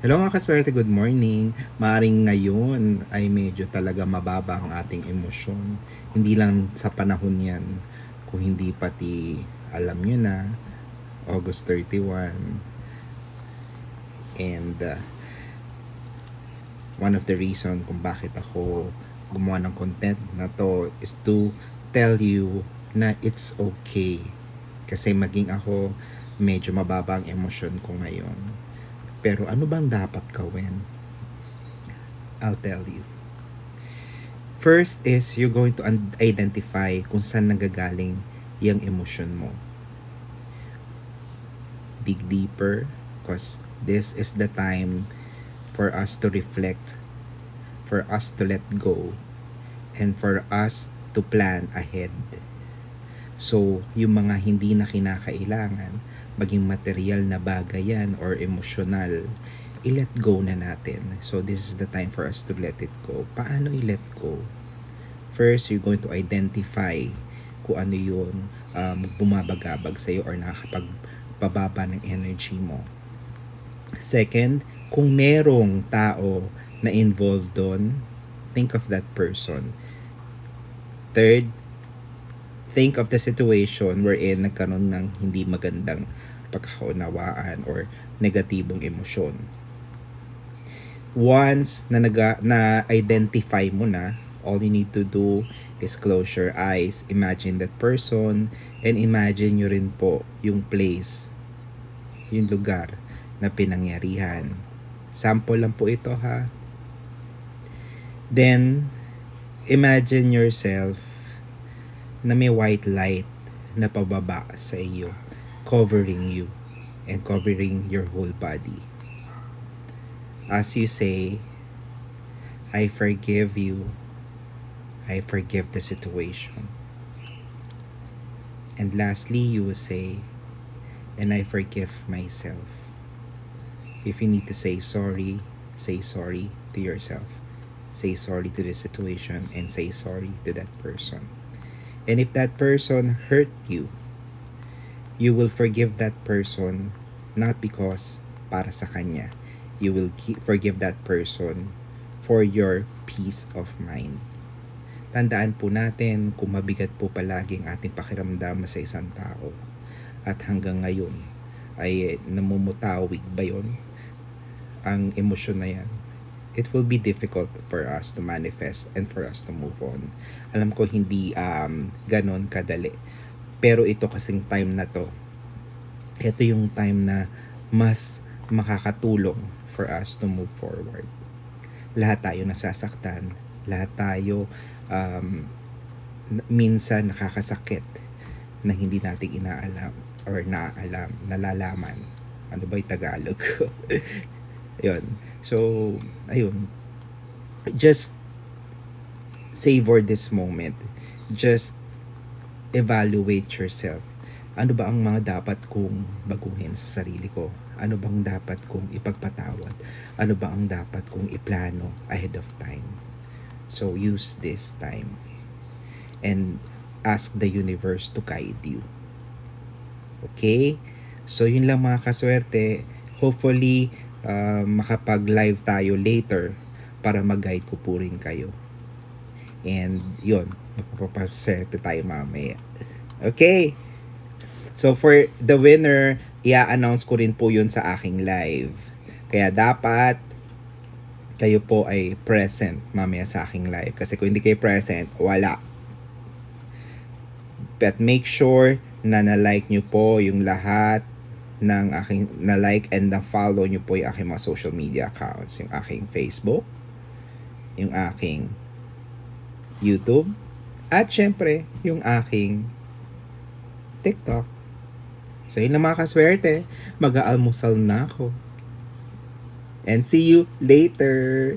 Hello mga kaswerte, good morning. Maaring ngayon ay medyo talaga mababa ang ating emosyon. Hindi lang sa panahon yan, kung hindi pati alam nyo na, August 31. And uh, one of the reason kung bakit ako gumawa ng content na to is to tell you na it's okay. Kasi maging ako, medyo mababa ang emosyon ko ngayon. Pero ano bang dapat gawin? I'll tell you. First is you're going to identify kung saan nanggagaling yung emotion mo. Dig deeper because this is the time for us to reflect, for us to let go, and for us to plan ahead. So, yung mga hindi na kinakailangan, maging material na bagay yan or emotional, i-let go na natin. So, this is the time for us to let it go. Paano i-let go? First, you're going to identify kung ano yun um, bumabagabag sa'yo or nakakapagpababa ng energy mo. Second, kung merong tao na involved doon, think of that person. Third, think of the situation wherein nagkaroon ng hindi magandang pagkakaunawaan or negatibong emosyon. Once na naga, na identify mo na, all you need to do is close your eyes, imagine that person, and imagine nyo rin po yung place, yung lugar na pinangyarihan. Sample lang po ito ha. Then, imagine yourself na may white light na pababa sa iyo, covering you and covering your whole body. As you say, I forgive you. I forgive the situation. And lastly, you will say, and I forgive myself. If you need to say sorry, say sorry to yourself. Say sorry to the situation and say sorry to that person. And if that person hurt you, you will forgive that person not because para sa kanya. You will forgive that person for your peace of mind. Tandaan po natin kung mabigat po palagi ang ating pakiramdam sa isang tao at hanggang ngayon ay namumutawig ba yon ang emosyon na yan it will be difficult for us to manifest and for us to move on. Alam ko hindi um, ganon kadali. Pero ito kasing time na to, ito yung time na mas makakatulong for us to move forward. Lahat tayo nasasaktan. Lahat tayo um, minsan nakakasakit na hindi natin inaalam or naaalam, nalalaman. Ano ba yung Tagalog? Yun. So, ayun. Just savor this moment. Just evaluate yourself. Ano ba ang mga dapat kong baguhin sa sarili ko? Ano bang dapat kong ipagpatawad? Ano ba ang dapat kong iplano ahead of time? So, use this time. And ask the universe to guide you. Okay? So, yun lang mga kaswerte. Hopefully, uh, makapag-live tayo later para mag-guide ko po rin kayo. And yun, magpapaserte tayo mamaya. Okay. So for the winner, i-announce ko rin po yun sa aking live. Kaya dapat kayo po ay present mamaya sa aking live. Kasi kung hindi kayo present, wala. But make sure na na-like nyo po yung lahat ng aking na-like and na-follow nyo po yung aking mga social media accounts. Yung aking Facebook, yung aking YouTube, at syempre, yung aking TikTok. So, yun lang mga kaswerte. Mag-aalmusal na ako. And see you later.